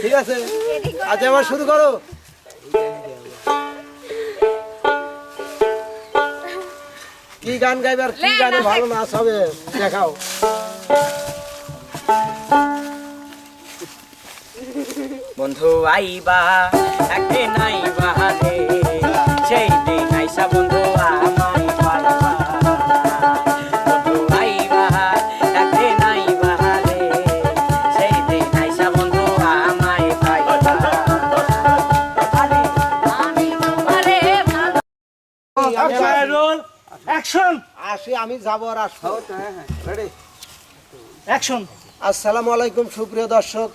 ঠিক আছে আচ্ছা এবার শুরু করো কি গান গাইবার কি গানে ভালো নাচ হবে দেখাও বন্ধু, আইবা, একে নাইবা রে অ্যাকশন আসি আমি যাব আর আসব রেডি অ্যাকশন আসসালামু আলাইকুম সুপ্রিয় দর্শক।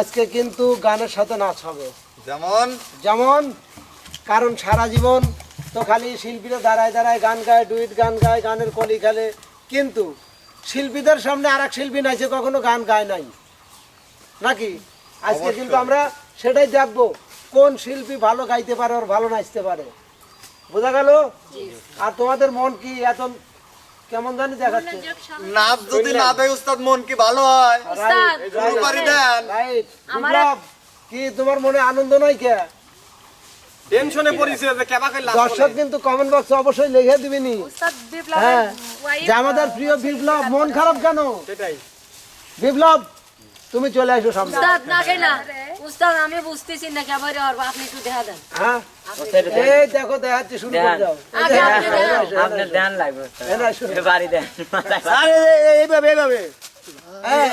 আজকে কিন্তু গানের সাথে নাচ হবে। যেমন? যেমন কারণ সারা জীবন তো খালি শিল্পীরা দাঁড়ায় দাঁড়ায় গান গায় ডুইট গান গায় গানের কলি খেলে। কিন্তু শিল্পীদের সামনে আর এক শিল্পী নাইছে কখনো গান গায় নাই। নাকি? আজকে কিন্তু আমরা সেটাই দেখব কোন শিল্পী ভালো গাইতে পারে আর ভালো নাচতে পারে। বোঝা গেল? আর তোমাদের মন কি এত কেমন জানি দেখাচ্ছে? নাচ যদি না দেয় উস্তাদ মন কি ভালো হয়? বিপ্লব কি তোমার মনে আনন্দ নয় কে? টেনশনে পড়িছে যে কেবা কইলা দর্শক কিন্তু কমেন্ট বক্সে অবশ্যই লিখে দিবেনি উস্তাদ বিপ্লবের হ্যাঁ যে আমাদের প্রিয় বিপ্লব মন খারাপ কেন? সেটাই। বিপ্লব তুমি চলে আসো সামনে। উস্তাদ না না উস্তাদ আমি বুঝতেছি না কেবারে আর আপনি একটু দেখা দেন। হ্যাঁ? এই দেখো দেখাচ্ছি শুরু করে দাও। আগে আপনি দেন। লাগবে এই বাড়ি দেন। আরে এইভাবে এইভাবে। এই